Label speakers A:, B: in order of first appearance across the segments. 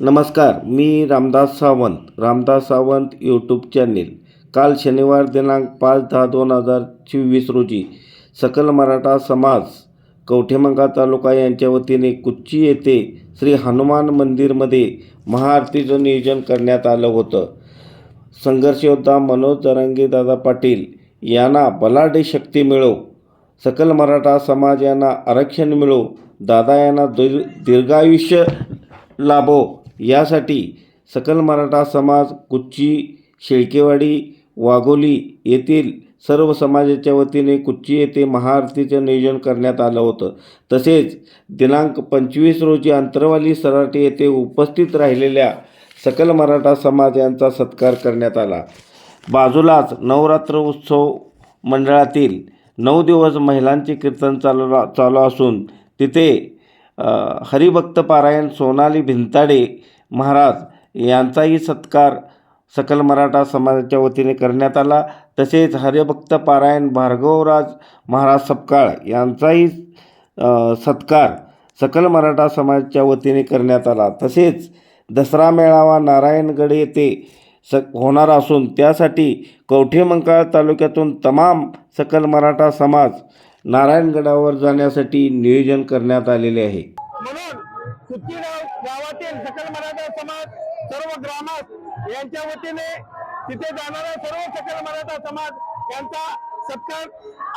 A: नमस्कार मी Ramdas Sawant Ramdas Sawant YouTube channel काल शनिवार दिनांक पाच दहा दोन हजार चोवीस रोजी सकल मराठा समाज कवठेमंगा तालुका यांच्या वतीने कुच्ची येथे श्री हनुमान मंदिरमध्ये महाआरतीचं नियोजन करण्यात आलं होतं. संघर्षयोद्धा मनोज जरांगे दादा पाटील यांना बलाढ्य शक्ती मिळो सकल मराठा समाज यांना आरक्षण मिळो दादा यांना दीर्घायुष्य लाभो. यासाठी सकल मराठा समाज कुच्ची शेळकेवाडी वाघोली येथील सर्व समाजाच्या वतीने कुच्ची येथे महाआरतीचं नियोजन करण्यात आलं होतं. तसेच दिनांक पंचवीस रोजी अंतरवाली सराटी येथे उपस्थित राहिलेल्या सकल मराठा समाज यांचा सत्कार करण्यात आला. बाजूलाच नवरात्र उत्सव मंडळातील नऊ दिवस महिलांचे कीर्तन चालू चालू असून तिथे हरिभक्त पारायण सोनाली भिंताडे महाराज यांचाही सत्कार सकल मराठा समाजाच्या वतीने करण्यात आला. तसेच हरिभक्त पारायण भार्गवराज महाराज सपकाळ यांचाही सत्कार सकल मराठा समाजाच्या वतीने करण्यात आला. तसेच दसरा मेळावा नारायणगड येथे स होणार असून त्यासाठी कवठेमंकाळ तालुक्यातून तमाम सकल मराठा समाज नारायणगडावर जाण्यासाठी नियोजन करण्यात आलेले आहे.
B: म्हणून सुट्टी गाव गावातील सकल मराठा समाज सर्व ग्रामस्थ यांच्या वतीने तिथे जाणारा सर्व सकल मराठा समाज यांचा सत्कार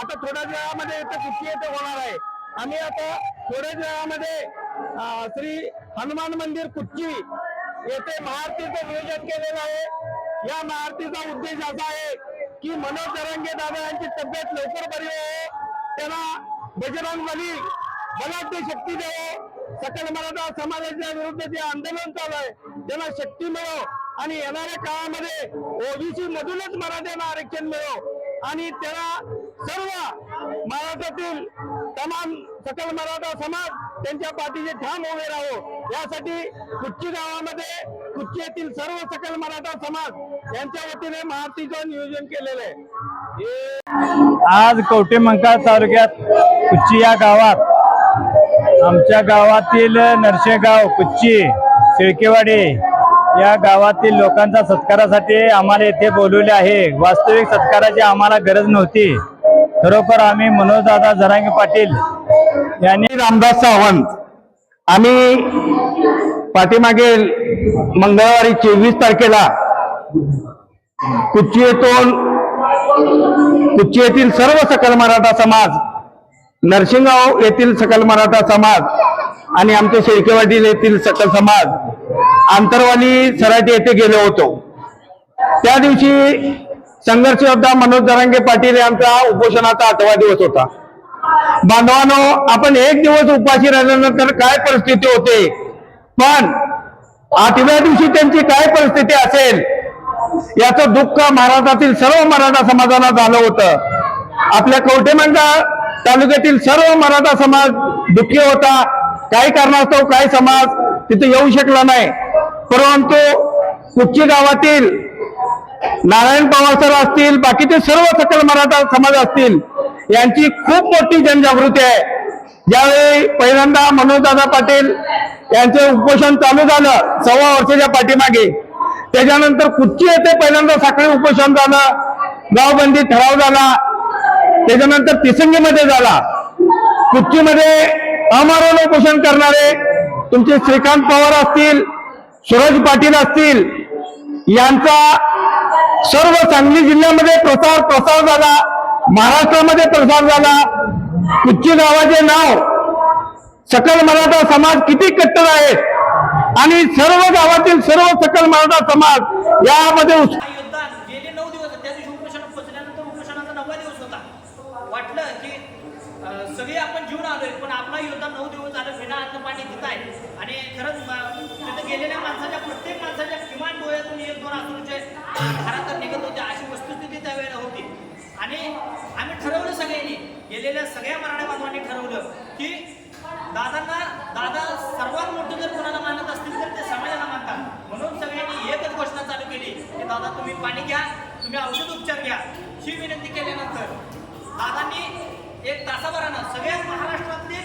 B: आता थोड्या वेळामध्ये इथे कुस्ती येथे होणार आहे. आम्ही आता थोड्याच वेळामध्ये श्री हनुमान मंदिर कुच्ची येथे महाआरतीचं नियोजन केलेलं आहे. या महाआरतीचा उद्देश असा आहे की मनोज जरांगे दादा यांची तब्येत लवकर बरी आहे. त्यांना बजरंग बली बलाढ्य शक्ती द्यावं सकल मराठा समाजाच्या विरुद्ध जे आंदोलन चालू आहे त्याला शक्ती मिळो आणि येणाऱ्या काळामध्ये ओबीसी मधूनच मराठ्यांना आरक्षण मिळो. आणि त्याला सर्व महाराष्ट्रातील तमाम सकल मराठा समाज त्यांच्या पाठीचे ठाम उभे राहो. यासाठी कुच्ची गावामध्ये कुच्ची येथील सर्व सकल मराठा समाज यांच्या वतीने महाआरतीचं नियोजन केलेलं आहे.
C: आज कवठेमंकाळ तालुक्यात कुच्ची या गावात आमच्या गावातील नरशेगाव कुच्ची शेळकेवाडी या गावातील लोकांचा सत्कारासाठी आम्हाला येथे बोलवले आहे. वास्तविक सत्काराची आम्हाला गरज नव्हती. खरोखर आम्ही मनोजदादा जरांगे पाटील यांनी
B: रामदास सावंत आम्ही पाठीमागे मंगळवारी चोवीस तारखेला कुच्ची येथून कुच्ची येथील सर्व सकल मराठा समाज नरसिंगाव येथील सकल मराठा समाज आणि आमच्या शेळकेवाडी येथील सकल समाज आंतरवाली सराटी येथे गेलो होतो. त्या दिवशी संघर्ष योद्धा मनोज दरांगे पाटील यांचा उपोषणाचा आठवा दिवस होता. बांधवानो आपण एक दिवस उपाशी राहिल्यानंतर काय परिस्थिती होते? पण आठव्या दिवशी त्यांची काय परिस्थिती असेल याचं दुःख महाराष्ट्रातील सर्व मराठा समाजाला झालं होतं. आपल्या कवठेमंका तालुक्यातील सर्व मराठा समाज दुःखी होता. काही कारणास्तव काही समाज तिथे येऊ शकला नाही. परंतु कुच्ची गावातील नारायण पवार सर असतील बाकीचे सर्व सकल मराठा समाज असतील यांची खूप मोठी जनजागृती आहे. ज्यावेळी पहिल्यांदा मनोजदादा पाटील यांचं उपोषण चालू झालं सव्वा वर्षाच्या पाठीमागे. त्याच्यानंतर कुच्ची येथे पहिल्यांदा साखळी उपोषण झालं गावबंदी ठराव झाला त्याच्यानंतर तिसंगीमध्ये झाला. कुच्चीमध्ये अमरण उपोषण करणारे तुमचे श्रीकांत पवार असतील सूरज पाटील असतील यांचा सर्व सांगली जिल्ह्यामध्ये प्रसार प्रसार झाला महाराष्ट्रामध्ये प्रसार झाला. कुच्ची गावाचे नाव? सकल मराठा समाज किती कट्टर आहे आणि सर्व गावातील सर्व सकल मराठा समाज यामध्ये उस-
D: हा गेले नऊ दिवस त्या दिवशी उपोषण पोचल्यानंतर उपोषणाचा नववा दिवस होता. वाटलं की अं, सगळे आपण जीवन आलोय पण आपला योद्धा नऊ दिवस झालं विना अन्न पाणी देत आहे. आणि खरंच म- तिथे गेलेल्या माणसाच्या प्रत्येक माणसाच्या किमान डोळ्यातून एक दोन आसूचे धारा निघत होते अशी वस्तुस्थिती त्यावेळेला होती. आणि आम्ही ठरवलं सगळ्यांनी गेलेल्या सगळ्या मराठा बांधवांनी ठरवलं की दादांना दादा सर्वात मोठं जर कोणाला मानत असतील तर ते समाजाला मानतात. म्हणून सगळ्यांनी एकच घोषणा चालू केली की दादा तुम्ही पाणी घ्या तुम्ही औषध उपचार घ्या. ही विनंती केल्यानंतर दादांनी एक तासाभरानं सगळ्या महाराष्ट्रातले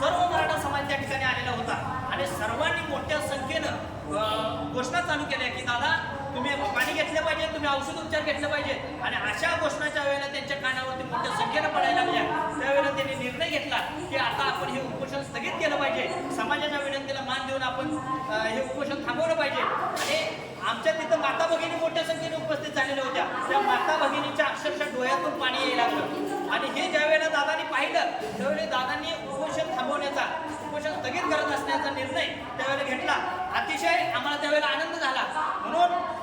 D: सर्व मराठा समाज त्या ठिकाणी आलेला होता. आणि सर्वांनी मोठ्या संख्येनं घोषणा चालू केल्या की दादा तुम्ही पाणी घेतलं पाहिजे तुम्ही औषध उपचार घेतले पाहिजे. आणि अशा घोषणाच्या वेळेला त्यांच्या कानावरती मोठ्या संख्येनं पडायला लागल्या. त्यावेळेला त्यांनी निर्णय घेतला की आता आपण हे उपोषण स्थगित केलं पाहिजे. समाजाच्या विनंतीला मान देऊन आपण हे उपोषण थांबवलं पाहिजे. आणि आमच्या तिथं माता भगिनी मोठ्या संख्येने उपस्थित झालेल्या होत्या. त्या माता भगिनीच्या अक्षरशः डोळ्यातून पाणी यायला लागलं. आणि हे ज्या वेळेला दादानी पाहिलं त्यावेळी दादांनी उपोषण थांबवण्याचा उपोषण स्थगित करत असण्याचा निर्णय त्यावेळेला घेतला. अतिशय आम्हाला त्यावेळेला आनंद झाला. म्हणून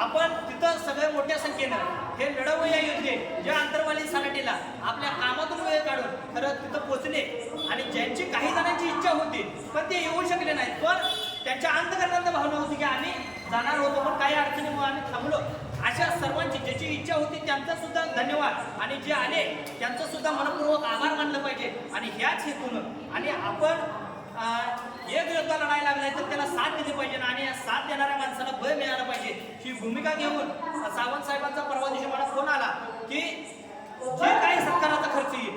D: आपण तिथं सगळे मोठ्या संख्येनं हे लढवूया योजने ज्या अंतरवाली सराटीला आपल्या कामातून वेळ काढून खरं तिथं पोचले आणि ज्यांची काही जणांची इच्छा होती पण ते येऊ शकले नाहीत. पण त्यांच्या अंतकरणात भावना होती की आम्ही जाणार होतो पण काही अडचणीमुळे आम्ही थांबलो. अशा सर्वांची ज्याची इच्छा होती त्यांचा सुद्धा धन्यवाद. आणि जे आले त्यांचा सुद्धा मनपूर्वक आभार मानलं पाहिजे. आणि ह्याच हेतून आणि आपण एक योद्धा लढायला लागलाय तर त्याला साथ दिली पाहिजे आणि या साथ देणाऱ्या माणसाला बळ मिळालं पाहिजे. ही भूमिका घेऊन सावंत साहेबांचा परवा दिवशी मला फोन आला की जे काही सत्काराचा खर्च येईल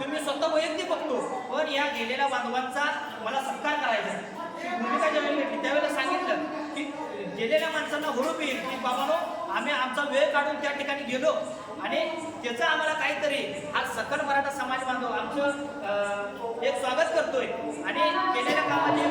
D: तुम्ही स्वतः वैयक्तिक बघतो पण या गेलेल्या बांधवांचा मला सत्कार करायचा भूमिका ज्यावेळी घेतली त्यावेळेला सांगितलं की गेलेल्या माणसांना हुरूप येईल की बाबानो आम्ही आमचा वेळ काढून त्या ठिकाणी गेलो. आणि त्याचं आम्हाला काहीतरी हा सकल मराठा समाज बांधव आमचं अं, एक स्वागत करतोय. आणि केलेल्या कामाचे